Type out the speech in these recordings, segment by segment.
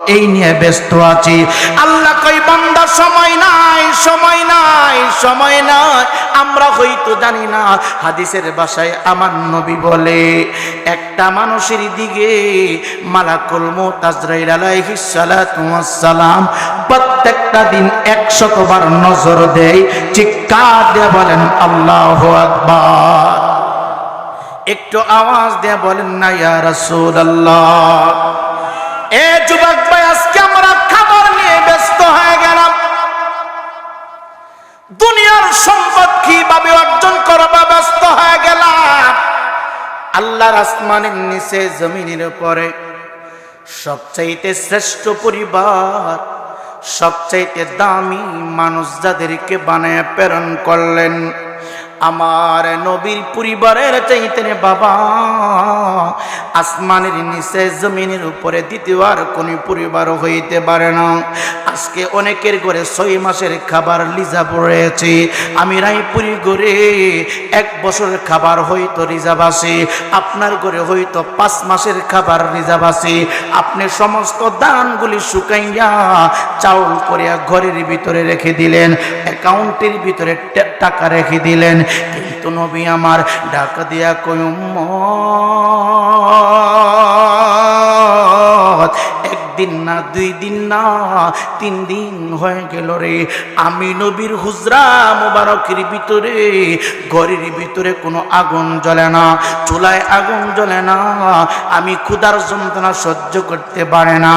এই নিয়ে ব্যস্ত আছি। আল্লাহ কই বান্দা, সময় নাই সময় নাই সময় নাই। আমরা হয়তো জানি না। হাদিসের ভাষায় আমার নবী বলে, একটা মানুষের দিকে মালাকুল মুতাজরাইল আলাইহিস সালাতু সালাম প্রত্যেকটা দিন 100 বার নজর দেয়। চিৎকার দিয়ে বলেন? আল্লাহু আকবার। একটু আওয়াজ দিয়ে বলেন না, ইয়া রাসূলুল্লাহ। এ যুবক ভাই, আজকে আমরা ব্যস্ত গেলাম। দুনিয়ার অর্জন ব্যস্ত গেলাম। আসমানের নিচে উপরে। সবচাইতে শ্রেষ্ঠ পরিবার, সবচাইতে দামি মানুষ যাদেরকে বানায় প্রেরণ করলেন। আমার নবীর পরিবারের চাইতেন বাবা আসমানের নিচে, জমিনের উপরে দ্বিতীয় আর কোন পরিবার হইতে পারে না। আজকে অনেকের ঘরে ছয় মাসের খাবার লিজা পড়েছে আমি রায়পুরি ঘরে এক বছরের খাবার হয়তো রিজার্ভ আছে। আপনার ঘরে হয়তো পাঁচ মাসের খাবার রিজার্ভ আছে। আপনি সমস্ত দানগুলি শুকাইয়া চাউল করিয়া ঘরের ভিতরে রেখে দিলেন, অ্যাকাউন্টের ভিতরে টাকা রেখে দিলেন। কিন্তু নবী আমার ডাকা দিয়া কই উম্মত, একদিন না, দুই দিন না, তিন দিন হয়ে গেল রে। আমি নবীর হুজরা মোবারকের ভিতরে ঘরের ভিতরে কোনো আগুন জ্বলে না, চুলায় আগুন জ্বলে না। আমি ক্ষুধার যন্ত্রণা সহ্য করতে পারে না।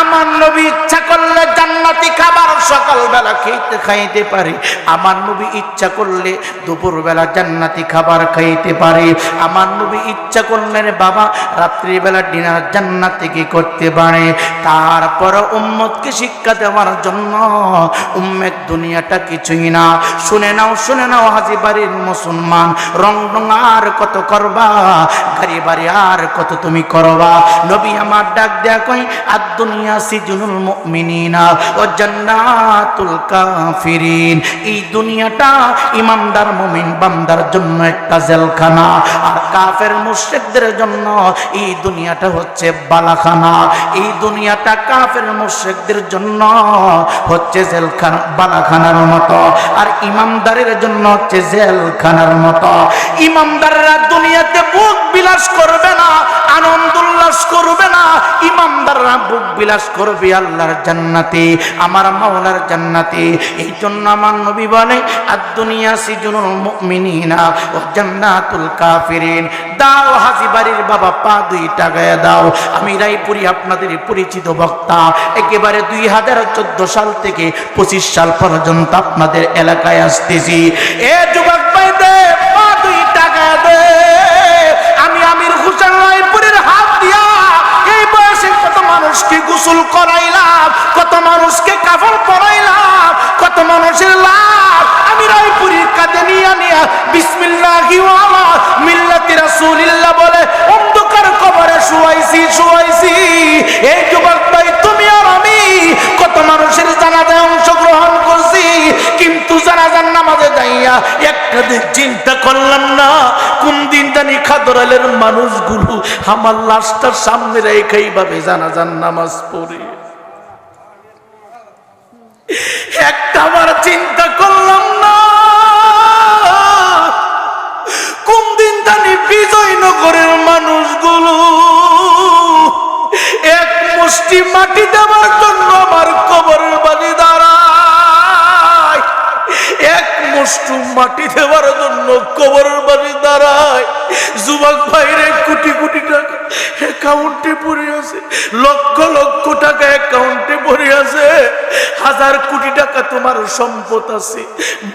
আমার নবী ইচ্ছা করলে জান্নাতি খাবার সকালবেলা খেতে খাইতে পারে। আমার নবী ইচ্ছা করলে দুপুরবেলা জান্নাতি খাবার খাইতে পারে। আমার নবী ইচ্ছা করলেন বাবা, রাত্রিবেলা ডিনার জান্নাতি কি করতে পারে। তারপর উম্মতকে শিক্ষা দেওয়ার জন্য উম্মেদ দুনিয়াটা কিছুই না। শুনে নাও শুনে নাও, হাজি বাড়ির মুসলমান, রং আর কত করবা, গাড়ি বাড়ি আর কত তুমি করবা? নবী আমার ডাক দেয়া কই আর দুনিয়া সিজনুল মুমিনিনা ও জান্নাতুল কাফিরিন। এই দুনিয়াটা ইমানদার মুমিন বান্দার জন্য একটা জেলখানা। আর কাফের মুশরিকদের জন্য এই দুনিয়াটা হচ্ছে বালাখানা। এই দুনিয়াটা কাফের মুশরিকদের জন্য হচ্ছে জেলখানা, বালাখানার মতো। আর ইমানদারের জন্য হচ্ছে জেলখানার মতো। ইমানদাররা দুনিয়াতে বুক বিলাস করবে না, আনন্দ উল্লাস করবে না। ইমানদাররা বুক বিলাস করবে আল্লাহর জান্নাতে, আমার মাওলার জান্নাতে। এই জন্য আমার নবী বলে আর দুনিয়া সিজনুল মুমিনিনা ও জান্নাতুল কাফিরিন। দাও হাজি বাড়ির বাবা পা দুই টাকায় দাও। আমি রায়পুরি আপনাদের পরিচিত বক্তা। একেবারে দুই হাজার চোদ্দ সাল থেকে পঁচিশ সাল পর্যন্ত আপনাদের এলাকায় আসতেছি। এ যুবক ভাই মানুষকে গোসল করাইলাম, কত মানুষকে কাফন পরাইলাম, কত মানুষের লাভ আমি রায়পুরীর কাঁধে নিয়ে নিয়ে বিসমিল্লাহি মিল্লাতি রাসূলিল্লাহ বলে অন্ধকার কবরে শুয়াইছি শুয়াইছি। এই যুবক ভাই, তুমি আর আমি কত মানুষের জানাজায় অংশগ্রহণ করছি, কিন্তু জানাজার নামাজে যাইয়া একটা দিন চিন্তা করলাম না, কোন দিন জানি খাদরালের মানুষগুলো আমার লাশটার সামনে রেখে এইভাবে জানাজার নামাজ কোন দিন মানুষগুলো এক মুষ্টি মাটি দেওয়ার জন্য আমার কবরের বাড়ি এক মুষ্টি মাটি দেওয়ার জন্য কবরের বাড়ি দাঁড়ায়। যুবক ভাইরে কোটি কোটি টাকা অ্যাকাউন্টে পড়ে আছে, লক্ষ লক্ষ টাকা অ্যাকাউন্টে পড়ে আছে। হাজার কোটি টাকা তোমার সম্পদ আছে।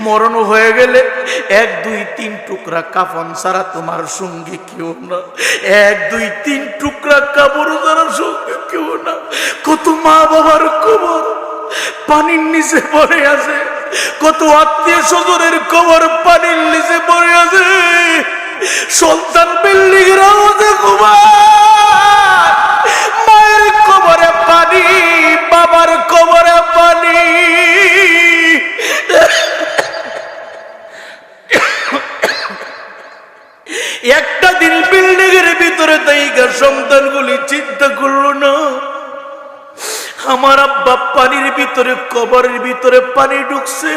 মরণ হয়ে গেলে এক, দুই, তিন টুকরা কাফন ছাড়া তোমার সঙ্গে কেউ না। এক, দুই, তিন টুকরা কাপড় ছাড়া সঙ্গে কেউ না। কত মা বাবার কবর। পানির নিচে পড়ে আছে। কত আত্মীয় স্বজনের কবর পানির নিচে পড়ে আছে। সন্তান বিল্ডিং আমার আব্বা পানির ভিতরে, কবরের ভিতরে পানি ঢুকছে।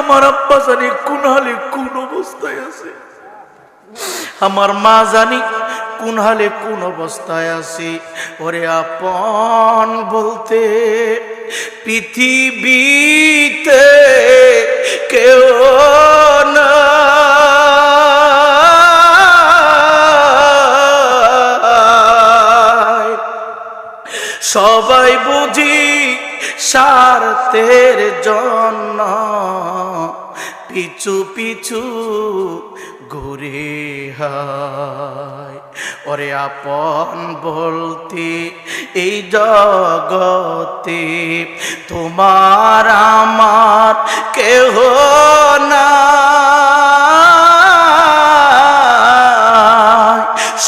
আমার আব্বা জানি কোন হালে কোন অবস্থায় আছে। আমার মা জানি কোন হালে কোন অবস্থায় আছে। ওরে আপন বলতে, পৃথিবীতে কেউ না সবাই বুঝি স্বার্থের জন্য পিছু পিছু ঘুরে হায়। ওরে আপন বলতে এই জগতে তোমার আমার কেহ না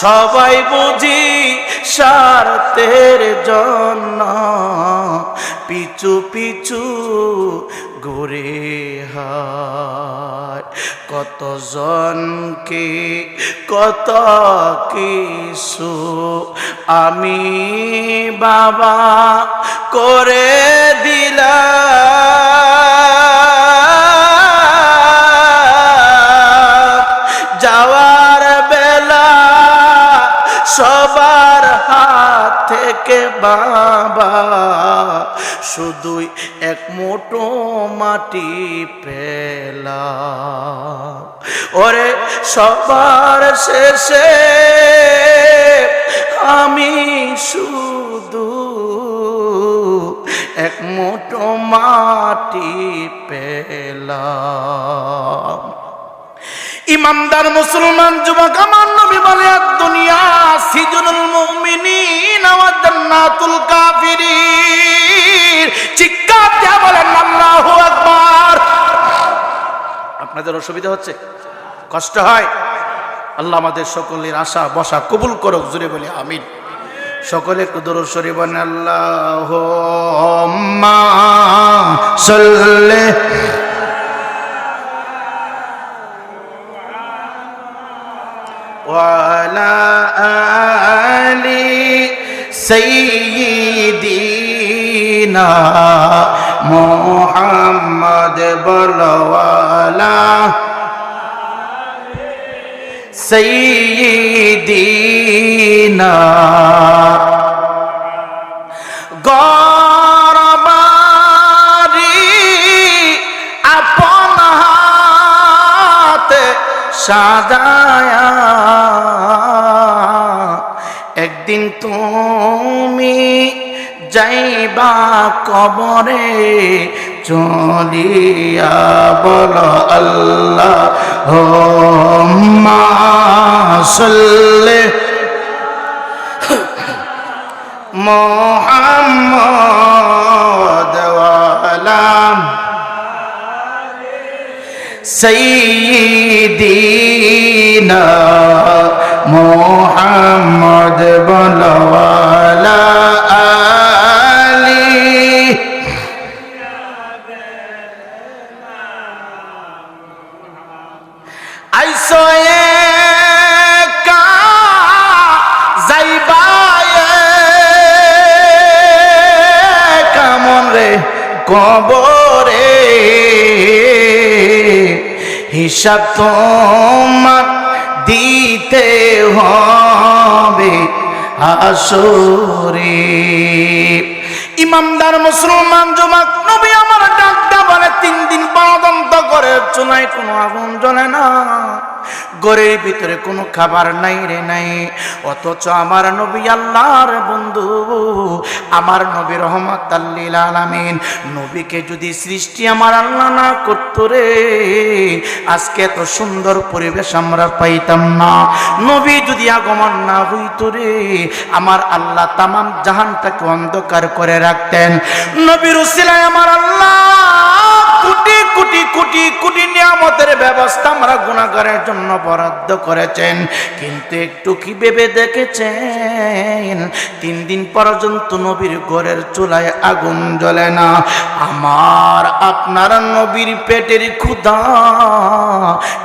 সবাই বুঝি স্বার্থের জন্য পিছু পিছু ঘুরে হায়। কত জনকে কত কিছু আমি বাবা করে দিলাম। থেকে বাবা। শুধুই এক মোটো মাটি পেলা ওরে সবার শেষে আমি শুধু এক মোটো মাটি পেলাম। ইমানদার মুসলমান যুবক আমার নবী বলে, দুনিয়া সিজনুল মুমিনিন ওয়া জান্নাতুল কাফিরিন। চিৎকার দিয়ে বলেন, আল্লাহু আকবার। আপনাদের অসুবিধা হচ্ছে? কষ্ট হয়? আল্লাহ আমাদের সকলের আশা, বসা কবুল করুক জুড়ে বলে, আমিন। সকলে একটু দরুদ শরীফ বলেন আল্লাহ وعلى آل سيدنا محمد بلوالا سيدنا গরবারি আপন হাতে সাজায়া একদিন তুমি যাইবা কবরে চলিয়া বল আল্লাহ সাল্লে মোহাম্মদ ওয়ালাম সৈদিনা মোহাম্মদ বলওয়ালা কবরে। হিসাব তোমার দিতে হবে আসরে ইমামদার মুসলমান জমাক নবী আমার ডাকটা বলে তিন দিন পর্যন্ত করে, চুনায় কোনো আগুন জ্বলে না। গরের ভিতরে কোনো খাবার নাই রে নাই। অথচ আমার নবী আল্লাহর বন্ধু, আমার নবী রহমত আল্লিল আলামিন। নবীকে যদি সৃষ্টি আমার আল্লাহ না করতো রে, আজকে এত সুন্দর পরিবেশ আমরা পাইতাম না। নবী যদি আগমন না হইতো রে, আমার আল্লাহ তামাম জাহানটাকে অন্ধকার করে রাখতেন। নবীর আমার আল্লাহ কোটি কোটি কোটি নিয়ামতের ব্যবস্থা আমরা গুণাগারের জন্য বরাদ্দ করেছেন। কিন্তু একটু কি ভেবে দেখেছেন? তিন দিন পর্যন্ত নবীর ঘরের চুলায় আগুন জ্বলে না। আমার, আপনার নবীর পেটের ক্ষুধা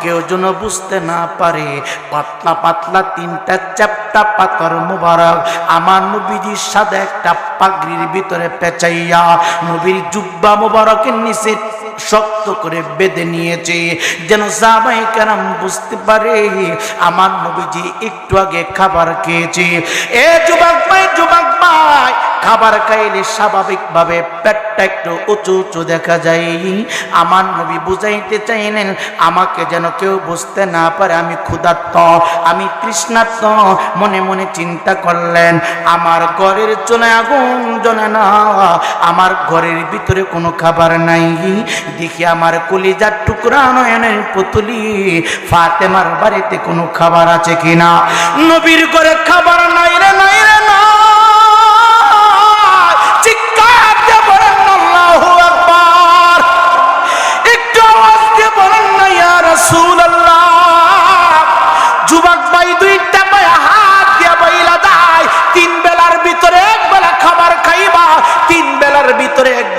কেউ যেন বুঝতে না পারে। পাতলা পাতলা তিনটা চ্যাপটা পাতর মুবারক। আমার নবীজির সাথে একটা পাগড়ির ভিতরে পেঁচাইয়া নবীর জুব্বা মুবারকের নিচে শক্ত করে বেঁধে নিয়েছে। যেন সাবাই কারাম বুঝতে পারে, আমার নবীজি একটু আগে খাবার খেয়েছে। এ যুবক ভাই যুবক খাবার খাইলে স্বাভাবিকভাবে পেটটা একটু উঁচু উঁচু দেখা যায়। আমার নবী বুঝাইতে চাইলেন, আমাকে যেন কেউ বুঝতে না পারে, আমি ক্ষুধার্ত, আমি তৃষ্ণার্ত। মনে মনে চিন্তা করলেন, আমার ঘরের চলে আগুন জ্বলে না, আমার ঘরের ভিতরে কোনো খাবার নাই। দেখি আমার কলিজার টুকরা নয়নের পুতুলি, ফাতেমার বাড়িতে কোনো খাবার আছে কিনা? নবীর ঘরে খাবার নাই রে নাই না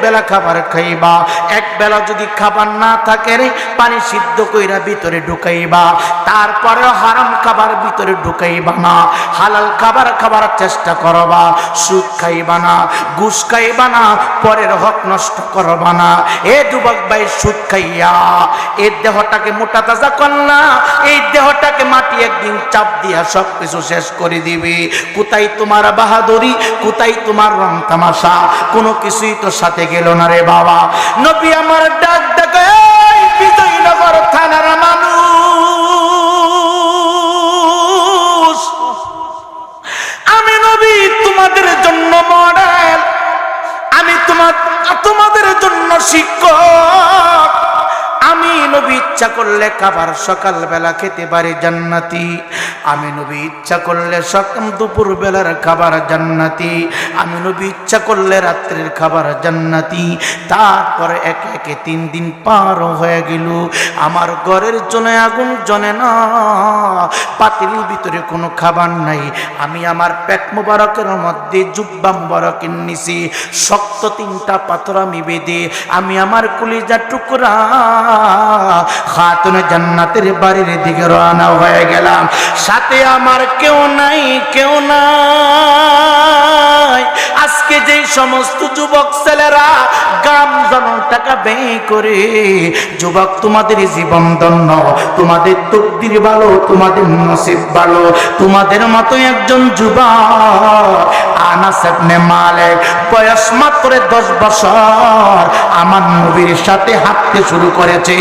বেলা খাবার খাইবা এক বেলা যদি খাবার না থাকে রে, পানি সিদ্ধ কইরা ভিতরে ঢুকাইবা তারপরে হারাম খাবার ভিতরে ঢুকাইবা না, হালাল খাবার খাবার চেষ্টা করবা, সুদ খাইবা না, ঘুষ খাইবা না, পরের হক নষ্ট করবা না। এ যুবক ভাই, সুদ খাইয়া এই দেহটাকে মোটা তাজা করলা, এই দেহটাকে মাটি একদিন চাপ দিয়া সব কিছু শেষ করে দিবে। কোথায় তোমার বাহাদুরি, কোথায় তোমার রং তামাশা, কোনো কিছুই তো সাথে গেল না রে বাবা। নবী আমার ডাক ডাক বিজয়নগর থানার মানুষ, আমি নবী তোমাদের জন্য মডেল আমি তোমার তোমাদের জন্য শিক্ষক। আমি নবী ইচ্ছা করলে খাবার সকাল বেলা খেতে পারি জান্নাতি। আমি নবী ইচ্ছা করলে সকাল দুপুর বেলার খাবার জান্নাতি। আমি নবী ইচ্ছা করলে রাত্রের খাবার জান্নাতি। তারপরে একে একে তিন দিন পার হয়ে গেল। আমার ঘরের জন্য আগুন জনে না। পাতিলের ভিতরে কোনো খাবার নাই। আমি আমার পেট মুবারকের মধ্যে জুব্বা মুবারকের নিচে শক্ত তিনটা পাথর আমি বেঁধে আমি আমার কলিজা টুকরা খাতুন জান্নাতের বাড়ির দিকে রওনা হয়ে গেলাম। সাথে আমার কেউ নাই কেউ নাই। আজকে যে সমস্ত যুবক ছেলেরা গাম জনম টাকা ব্যয় করে, যুবক তোমাদের জীবন দন্য তোমাদের তকদির ভালো, তোমাদের নসিব ভালো, তোমাদের মতো একজন যুবক, আনাস ইবনে মালিক, বয়স মাত্র দশ বছর, আমার নবীর সাথে হাঁটতে শুরু করেছে।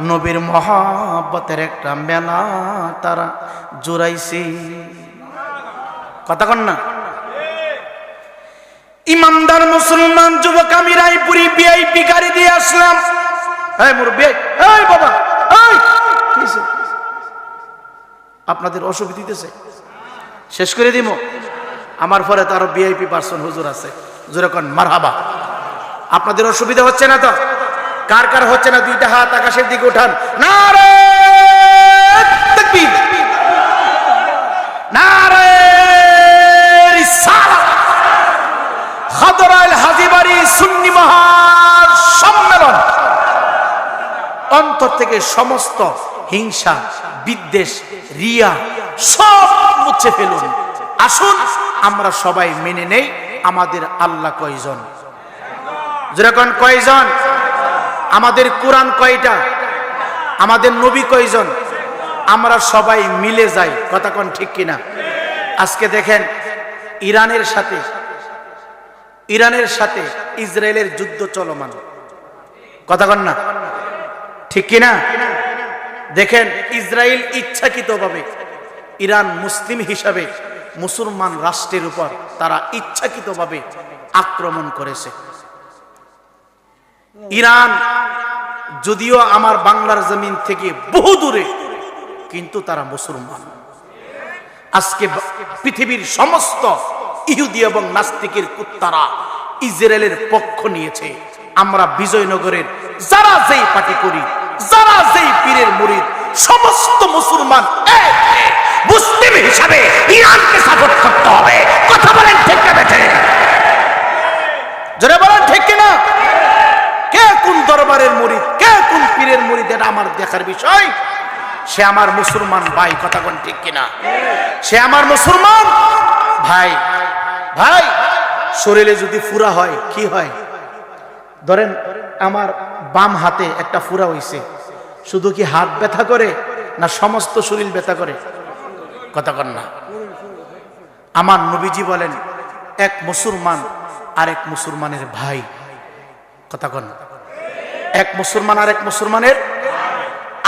নবীর মহাব্বতের একটা মেলা তারা জোড়াইছে। কথা না। ইমানদার মুসলমান যুবক, আমি রায়পুরি বিআইপি গাড়ি দিয়ে আসলাম। বাবা? আপনাদের অসুবিধা দিতেছে শেষ করে দিব আমার পরে তো আরও বিআইপি পার্সন হুজুর আছে। যেরকম মারহাবা। আপনাদের অসুবিধা হচ্ছে না তো? কার কার হচ্ছে না দুইটা হাত আকাশের দিকে উঠান? নারে নারে খাদরাইল হাজিবাড়ি সুন্নি মহা সম্মেলন। অন্তর থেকে সমস্ত হিংসা, বিদ্বেষ, রিয়া সব মুছে ফেলুন। আসুন, আমরা সবাই মেনে নেই, আমাদের আল্লাহ কয়জন? যেরকম কয়জন? আমাদের কোরআন কয়টা? আমাদের নবী কয়জন? আমরা সবাই মিলে যাই। কথা কোন ঠিক কিনা? আজকে দেখেন, ইরানের সাথে ইরানের সাথে ইসরায়েলের যুদ্ধ চলমান। কথা কন না? ঠিক কিনা? দেখেন, ইসরায়েল ইচ্ছাকৃতভাবে ইরান মুসলিম হিসাবে মুসলমান রাষ্ট্রের উপর তারা ইচ্ছাকৃতভাবে আক্রমণ করেছে। ইরান যদিও আমার বাংলার জমিন থেকে বহু দূরে, কিন্তু তারা মুসলমান। আজকে পৃথিবীর সমস্ত ইহুদি এবং নাস্তিকের কুত্তারা ইসরায়েলের পক্ষ নিয়েছে। আমরা বিজয়নগরের যারা যেই পার্টি করি, যারা যেই পীরের মুরিদ সমস্ত মুসলমান মুসলিম হিসাবে ইরানকে সাপোর্ট করতে হবে। কথা বলেন ঠিক না বেঠে জোরে বলেন ঠিক কিনা? কে কোন দরবারের মুরিদ কে কোন পীরের মুরিদ এটা আমার দেখার বিষয়? সে আমার মুসলমান ভাই, কথা কোন ঠিক কিনা? সে আমার মুসলমান ভাই। ভাই, শরীরে যদি ফুরা হয়, কি হয়? ধরেন আমার বাম হাতে একটা ফুরা হইছে, শুধু কি হাত ব্যথা করে না সমস্ত শরীর ব্যথা করে? কথা কন না। আমার নবীজি বলেন, এক মুসলমান আর এক মুসলমানের ভাই। কথা কন। এক মুসলমান আর এক মুসলমানের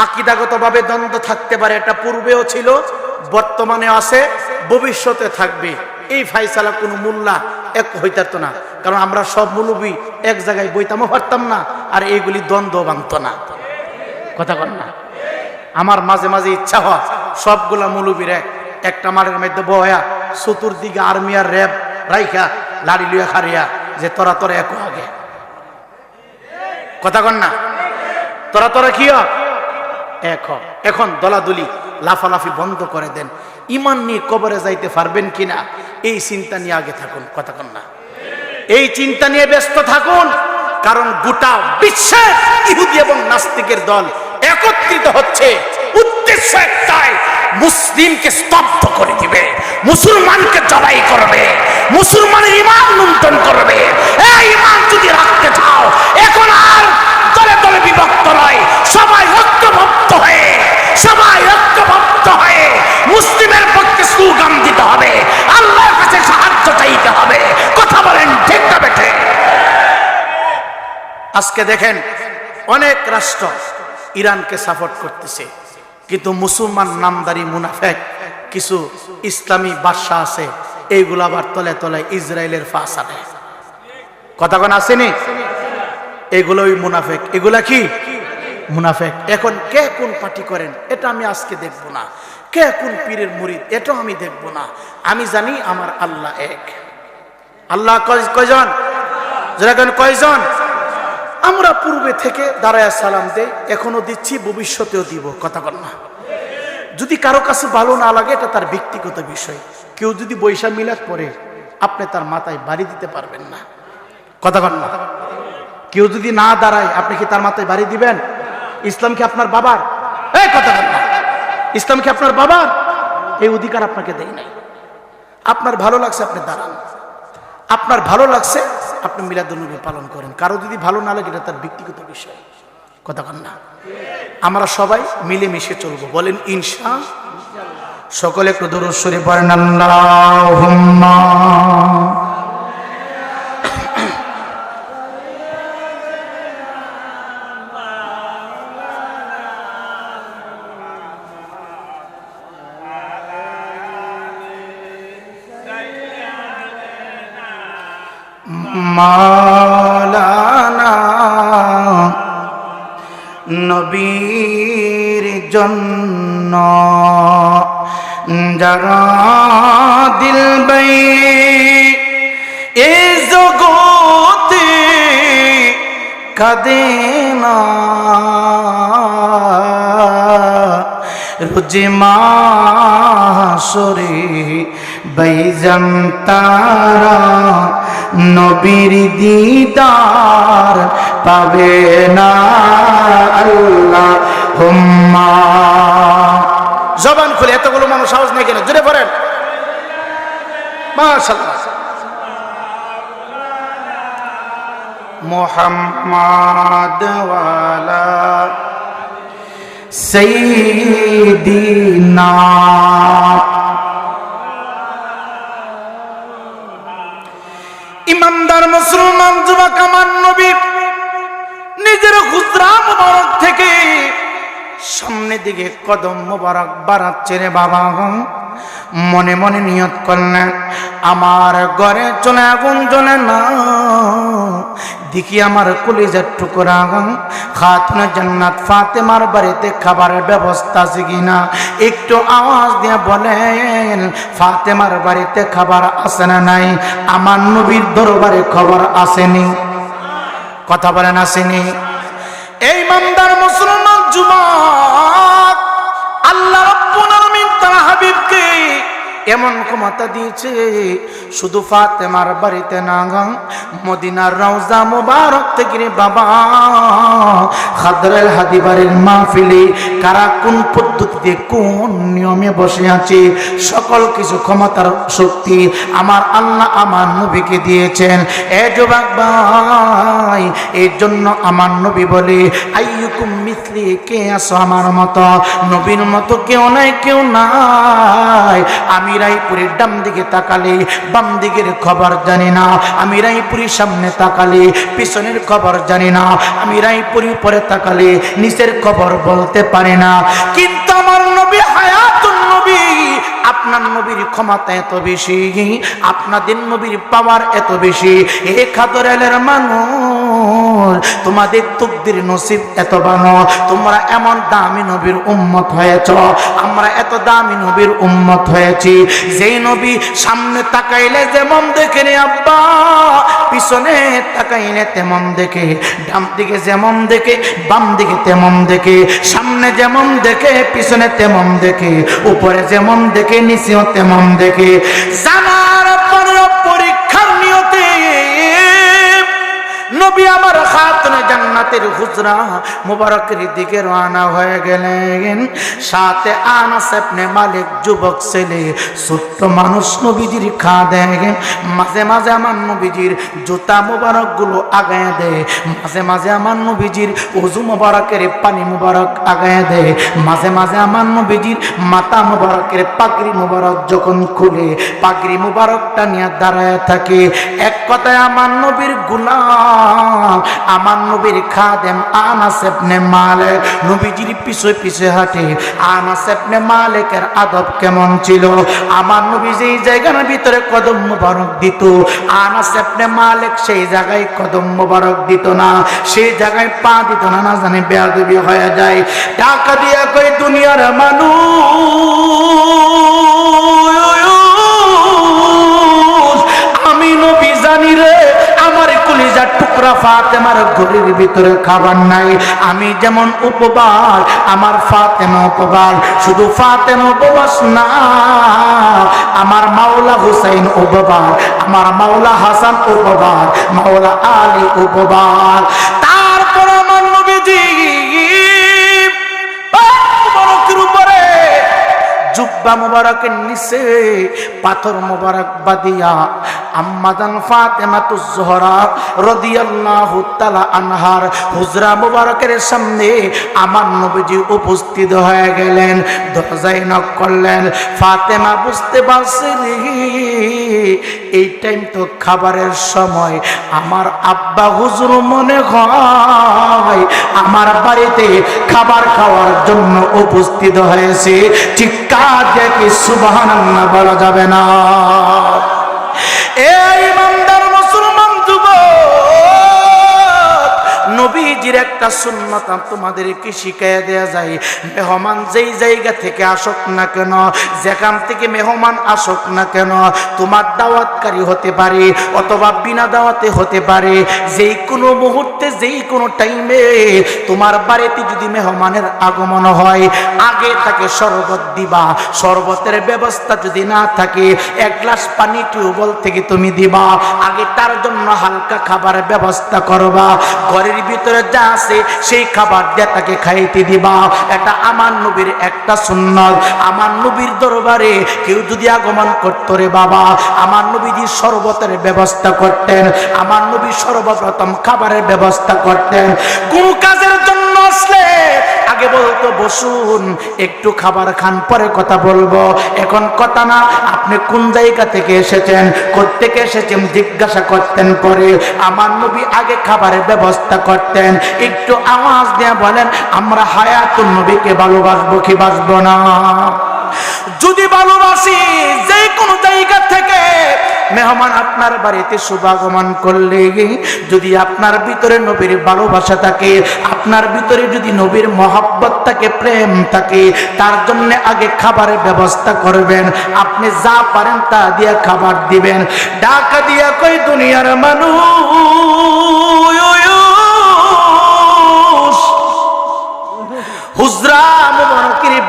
আকিদাগতভাবে দ্বন্দ্ব থাকতে পারে। এটা পূর্বেও ছিল বর্তমানে আছে, ভবিষ্যতে থাকবে। এই ফাইসালা কোনো মূল্যা এক হইতারত না। কারণ আমরা সব মুলুবি এক জায়গায় বইতামও পারতাম না, আর এইগুলি দ্বন্দ্ব ভাঙত না। কথা কন না? আমার মাঝে মাঝে ইচ্ছা হয়, সবগুলা মুলুবির এক, একটা মাঠের মধ্যে বয়া চতুর্দিকে আর্মি আর র্যাব রাইখা, লাড়ি লুয়া খারিয়া যে তোরা তোরা এক আগে। কথা কন না। তোরা তোরা কি হ। এখন দলাদলি, লাফালাফি বন্ধ করে দেন। ইমান নিয়ে কবরে যাইতে পারবেন কিনা, এই চিন্তা নিয়ে আগে থাকুন, কথা কন না। এই চিন্তা নিয়ে ব্যস্ত থাকুন, কারণ গোটা বিশ্বের ইহুদি এবং নাস্তিকের দল একত্রিত হচ্ছে। উদ্দেশ্য একটাই মুসলিমকে স্তব্ধ করে দিবে, মুসলমানকে জবাই করবে, মুসলমানের ইমান লুণ্ঠন করবে। এই ইমান যদি রাখতে চাও, এখন আর দলে দলে বিভক্ত নয়, সবাই ঐক্যবদ্ধ হয়ে, সবাই ঐক্যবদ্ধ হয়ে মুসলিমের পক্ষে স্লোগান দিতে হবে, আল্লাহর কাছে সাহায্য চাইতে হবে। কথা বলেন ঠিক না বেঠে? আজকে দেখেন অনেক রাষ্ট্র ইরানকে সাপোর্ট করতেছে। কিন্তু মুসলমান নামদারি মুনাফেক, কিছু ইসলামী বাদশাহ আছে, এইগুলো আবার তলে তলে ইসরায়েলের ফাঁস কথা কোন আসেনি এগুলোই মুনাফেক। এগুলা কি? মুনাফেক। এখন কে কোন পার্টি করেন, এটা আমি আজকে দেখব না। কে কোন পীরের মুরিদ, এটাও আমি দেখব না। আমি জানি আমার আল্লাহ এক। আল্লাহ কয়- কয়জন কয়জন? আমরা পূর্বে থেকে দাঁড়ায় সালাম দেই, এখনও দিচ্ছি, ভবিষ্যতেও দিব, কথা না। যদি কারও কাছে ভালো না লাগে, এটা তার ব্যক্তিগত বিষয়। কেউ যদি বৈশাখ মিলাদ পরে আপনি তার মাথায় বাড়ি দিতে পারবেন না। কথা না। কেউ যদি না দাঁড়ায়, আপনি কি তার মাথায় বাড়ি দিবেন? ইসলাম কি আপনার বাবার? এই কথা না। ইসলাম কি আপনার বাবার? এই অধিকার আপনাকে দেয় নাই। আপনার ভালো লাগছে, আপনি দাঁড়ান। আপনার ভালো লাগছে, আপনি মিলাদুলনবী পালন করেন। কারও যদি ভালো না লাগে, এটা তার ব্যক্তিগত বিষয়। কথা কন না? আমরা সবাই মিলেমিশে চলবো। বলেন, ইনশা সকলে একটু দূর সরে পড়েন, আল্লাহুম্মা মালানা। নবীর জন্য যারা দিল বই এ জগতে কাঁদে না। রোজে মাসরে বৈজম তারা নবীর দিদার পাবে না আল্লাহ, হুম্মা। জবান খুলে, এতগুলো মানুষ সাহস নেই কেন জুড়ে পড়েন। মাশাল্লাহ মোহাম্মদ ওয়ালা ইমানদার মুসলমান যুবক আমার নবী, নিজের খুচরা মোবারক থেকে সামনে দিকে কদম মোবারক বাড়াচ্ছে রে বাবা। মনে মনে নিয়ত করলেন, আমার ঘরে চলে আগুন জ্বলে না। দেখি আমার কলিজার টুকরা খাতুন জান্নাত ফাতেমার বাড়িতে খাবারের ব্যবস্থা আছে কিনা? একটু আওয়াজ দিয়ে বলেন, ফাতেমার বাড়িতে খাবার আছে না নাই? আমার নবীর দরবারে খবর আসেনি। কথা বলেন আসেনি। এই মামদার মুসলমান যুবক, আল্লাহ এমন ক্ষমতা দিয়েছে, শুধু ফাতেমার বাড়িতে না গান মদিনার রওজা মুবারক থেকে বাবা। খাদরেল হাদিবারের মাহফিলে কারা কোন পদ্ধতিতে, কোন নিয়মে বসে আছে? সকল কিছু ক্ষমতার শক্তি আমার আল্লাহ আমার নবীকে দিয়েছেন। এ যুবক ভাই, এর জন্য আমার নবী বলে, আইয়ুকুম মিথলি কে আছো আমার মতো? নবীর মতো কেউ নাই কেউ নাই। আমি রায়পুরের ডাম দিকে তাকালে, বাম দিকের খবর জানি না। আমি রায়পুরের সামনে তাকালে, পিছনের খবর জানি না। আমি রায়পুরি পরে তাকালে, নিচের খবর বলতে পারি না। কিন্তু আমার আপনার নবীর ক্ষমতা এত বেশি, আপনাদের নবীর পাওয়ার এত বেশি। এ খাদরেলের মানুষ, তোমাদের তুকদির নসিব এত বানো, তোমরা এমন দামি নবীর উম্মত হয়েছ, আমরা এত দামি নবীর উম্মত হয়েছি। যেই নবী সামনে তাকাইলে যেমন দেখে রে আব্বা, পিছনে তাকাইলে তেমন দেখে ডাম দিকে যেমন দেখে, বাম দিকে তেমন দেখে, সামনে যেমন দেখে, পিছনে তেমন দেখে, উপরে যেমন দেখে নিচেও তেমন দেখে জানার পরে পরীক্ষার নিয়তে নবী আমার খাতনে জান্নাতের হুজরা মুবারকের দিকে রওনা হয়ে গেলেন। সাথে আনাস ইবনে মালিক যুবক ছেলে, ছোট্ট মানুষ নবীজির খা দেয় মাঝে মাঝে আমার নবীজির জুতা মুবারকগুলো আগায় দেয় মাঝে মাঝে আমার নবীজির উজু মুবারকের পানি মুবারক আগায় দেয় মাঝে মাঝে আমার নবীজির মাথা মুবারকের পাগড়ি মুবারক যখন খুলে, পাগড়ি মুবারকটা নিয়ে দাঁড়ায় থাকে। এক কথায় আমার নবীর গুলাম আমার নবীর খাদেম আনাস ইবনে মালিক, নবীজির পিছে পিছে হাঁটে। আনাস ইবনে মালিকের আদব কেমন ছিল? আমার নবী যেই জায়গার ভিতরে কদম মুবারক দিত, আনাস ইবনে মালিক সেই জায়গায় কদম মুবারক দিত না। সেই জায়গায় পা দিত না না জানে বেয়াদবি হয়ে যায়। টাকা দিয়া কই দুনিয়ার মানুষ কলিজার ফাতেমার ঘরের ভিতরে খাবার নাই। আমি যেমন উপবাস, আমার ফাতেমা উপবাস। শুধু ফাতেমা উপবাস না, আমার মাওলা হুসাইন উপবাস, আমার মাওলা হাসান উপবাস, মাওলা আলী উপবাস। তারপর আমার নবীজি জুব্বা মুবারকের নিচে পাথর মুবারক বাদিয়া আম্মাদান ফাতেমাতু জোহরা রাদিয়াল্লাহু তাআলা আনহার হুজরা মুবারকের সামনে আমার নবীজি উপস্থিত হয়ে গেলেন দরজায় নক করলেন ফাতেমা বুঝতে পারছে রে, এই টাইম তো খাবারের সময় আমার আব্বা হুজুর মনে হয় আমার বাড়িতে খাবার খাওয়ার জন্য উপস্থিত হয়েছে চিৎকার দেখে সুবাহান বলা যাবে না। Yeah. একটা সুন্নত তোমাদেরকে শিখাইয়া দেয়া যায়। মেহমান যেই জায়গা থেকে আসুক না কেন, যেখান থেকে মেহমান আসুক না কেন, তোমার দাওয়াতকারী হতে পারে অথবা বিনা দাওয়াতে হতে পারে। যেই কোনো মুহূর্তে, যেই কোনো টাইমে তোমার বাড়িতে যদি মেহমানের আগমন হয়, আগে তাকে শরবত দিবা। শরবতের ব্যবস্থা যদি না থাকে, এক গ্লাস পানি টিউবওয়েল থেকে তুমি দিবা। আগে তার জন্য হালকা খাবারের ব্যবস্থা করবা। ঘরের ভিতরে যা আছে, সেই খাবার দিয়ে তাকে খাইতে দিবা। এটা আমার নবীর একটা সুন্নত। আমার নবীর দরবারে কেউ যদি আগমন করতো রে বাবা, আমার নবীজি শরবতের ব্যবস্থা করতেন, আমার নবী সর্বপ্রথম খাবারের ব্যবস্থা করতেন। কোন কাজের জন্য আসলে বলতো, বসুন, একটু খাবার খান, পরে কথা বলব। এখন কথা না, আপনি কোন জায়গা থেকে এসেছেন, কোত্থেকে এসেছেন, জিজ্ঞাসা করতেন পরে। আমার নবী আগে খাবারের ব্যবস্থা করতেন। একটু আওয়াজ দিয়ে বলেন, আমরা হায়াতুন নবীকে ভালোবাসবো কি বাসবো না? যদি ভালোবাসি যে কোনো জায়গা থেকে মেহমান আপনার বাড়িতে শুভাগমন করলে, যদি আপনার ভিতরে নবীর ভালোবাসা থাকে, আপনার ভিতরে যদি নবীর মহাব্বত থাকে, প্রেম থাকে, তার জন্য আগে খাবারের ব্যবস্থা করবেন। আপনি যা পারেন তা দিয়ে খাবার দিবেন। ডাকা দিয়া কই দুনিয়ার মানুষ হুজরা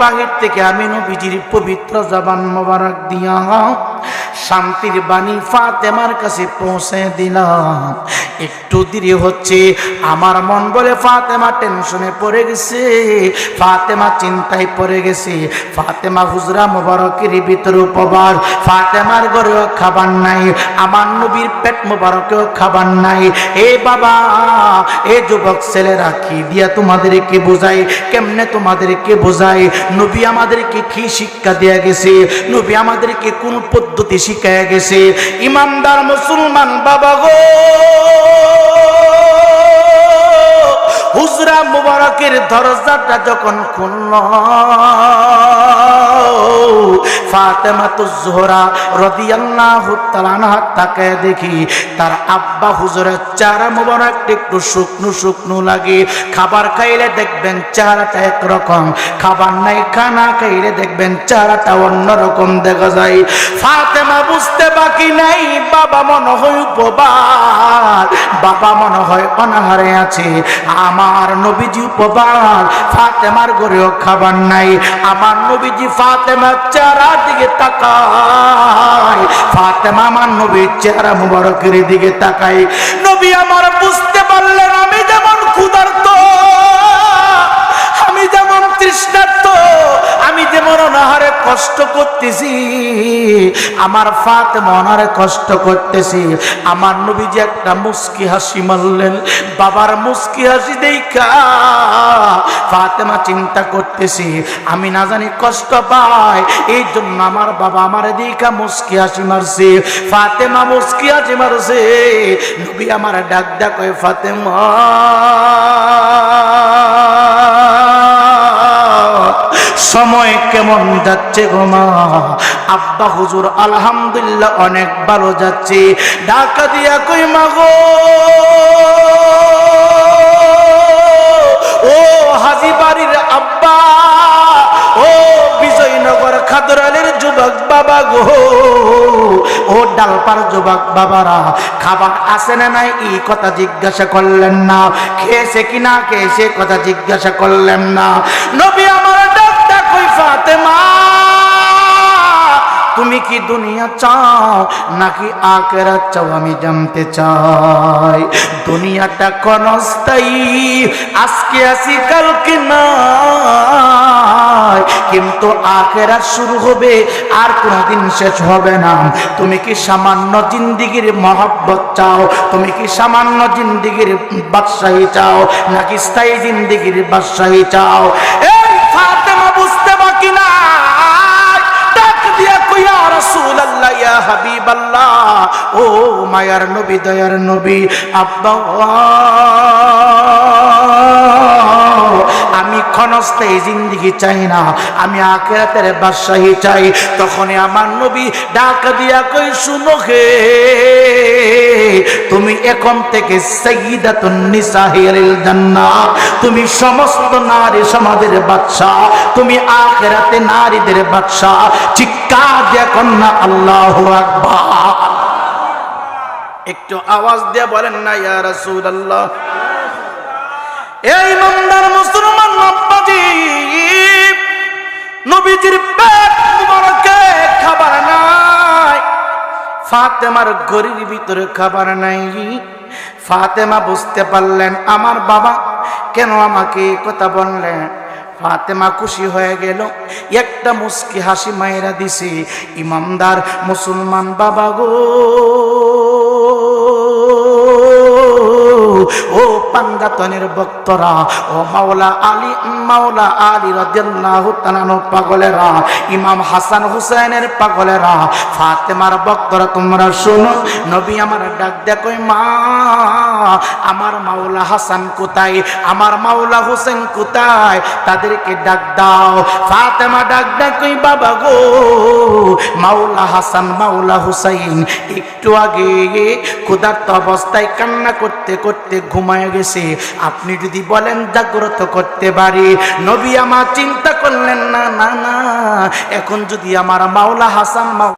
বাহির থেকে আমি নবীজির পবিত্র জবান মোবারক দিয়া শান্তির বাণী ফাতেমার কাছে পৌঁছে দিলাম। একটু দেরি হচ্ছে, আমার মন বলে ফাতেমা টেনশনে পড়ে গেছে, ফাতেমা চিন্তায় পড়ে গেছে, ফাতেমা হুজরা মোবারকের ভিতরে উপবার ফাতেমার ঘরেও খাবার নাই, আমার নবীর পেট মোবারকেও খাবার নাই। এ বাবা, এ যুবক ছেলেরা কি দিয়া তোমাদেরকে বোঝাই কেমনে তোমাদেরকে বোঝাই নবী আমাদেরকে কি শিক্ষা দেয়া গেছে? নবী আমাদেরকে কোন পদ্ধতি শিখাইয়া গেছে। ইমানদার মুসলমান বাবা গো। হুজরা মুবারকের দরজাটা যখন খুলল ফাতেমা তো জোহরা রাদিয়াল্লাহু তাআলা আনহা তাকায় দেখি। তার আব্বা হুজুরের চারা মুবারক, একটু শুকনো শুকনো লাগে। খাবার খাইলে দেখবেন চারাটা একরকম। খাবার নাই, খানা খাইলে দেখবেন চারাটা অন্যরকম দেখা যায়। ফাতেমা বুঝতে বাকি নাই, বাবা মনে হয় উপবার বাবা মনে হয় অনাহারে আছে। আমার নবীজি উপবার ফাতেমার ঘরেও খাবার নাই। আমার নবীজি ফাতেমার চেহারার দিকে তাকাই ফাতেমা আমার চেহারা মুবারকের দিকে তাকাই নবী আমার বুঝতে পারলেন আমি যেমন ক্ষুধার্ত। তৃষ্ণার্ত আমি যেমন অনাহারে কষ্ট করতেছি, আমার ফাত মনারে কষ্ট করতেছি। আমার নবীজি একটা মুস্কি হাসি মারলেন, বাবার মুস্কি হাসি দেখা। ফাতেমা চিন্তা করতেছি, আমি না জানি কষ্ট পাই এই জন্য আমার বাবা আমার দেখা মুস্কি হাসি মারছে। ফাতেমা মুস্কি হাসি মারছে, নবী আমার ডাক ডাক ফাতেমা। সময় কেমন যাচ্ছে গোমা আব্বা হুজুর, আলহামদুলিল্লাহ অনেক ভালো যাচ্ছে। ঢাকা দিয়া কই মাগো ও হাজি বাড়ির আব্বা, ও বিজয়নগর খাদরালের যুবক বাবা গো। ও ডালপার যুবক বাবারা, খাবার আছে না নাই? এই কথা জিজ্ঞাসা করলেন না। খেয়েছে কিনা? খেয়েছে কথা জিজ্ঞাসা করলেন না। নবী আমার ফাতেমা, তুমি কি দুনিয়া চাও নাকি আখেরাত চাও আমি জানতে চাই? দুনিয়াটা ক্ষণস্থায়ী, আজকে আসি কালকে নাই। কিন্তু আখেরাত শুরু হবে, আর কোনোদিন শেষ হবে না। তুমি কি সামান্য জিন্দিগির মহব্বত চাও? তুমি কি সামান্য জিন্দিগির বাদশাহী চাও? নাকি স্থায়ী জিন্দিগির বাদশাহী চাও? ইয়া হাবিবাল্লাহ ও মায়ার নবী দয়ার নবী আব্বা। আমি ক্ষণস্থায়ী জিন্দিগি চাই না, আমি আখেরাতের বাদশাহী চাই। তখনই আমার নবী ডাক দিয়া কই শুনো হে, তুমি এখন থেকে তুমি সমস্ত নারী সমাজের বাদশা তুমি আখেরাতে নারীদের বাদশা চিৎকার দিয়া কন্যা, আল্লাহু আকবার। একটু আওয়াজ দিয়ে বলেন না, ইয়া রাসূলুল্লাহ। এই মন্দার মুসলমান নবীজির নাই। ফাতেমার গরির ভিতরে খাবার নাই। ফাতেমা বুঝতে পারলেন, আমার বাবা কেন আমাকে কথা বললেন? ফাতেমা খুশি হয়ে গেল। একটা মুস্কি হাসি মায়েরা দিছে, ইমামদার মুসলমান বাবা গো। ও পাঞ্জাতনের ভক্তরা, ও মাওলা আলী মাওলা আলী রাদিয়াল্লাহু পাগলেরা, ইমাম হাসান হুসাইনের পাগলেরা, ফাতেমার ভক্তরা, তোমরা শোনো, নবী আমার ডাক দেখো মা, আমার মাওলা হাসান কোথায়? আমার মাওলা হোসেন কোথায়? তাদেরকে ডাক দাও। ফাতেমা ডাক ডাকই বাবা গো, মাওলা হাসান, মাওলা হুসাইন, একটু আগে ক্ষুধার্ত অবস্থায় কান্না করতে করতে ঘুমায় গেছে। আপনি যদি বলেন জাগ্রত করতে পারি। নবী আমার চিন্তা করলেন, না না না। এখন যদি আমার মাওলা হাসান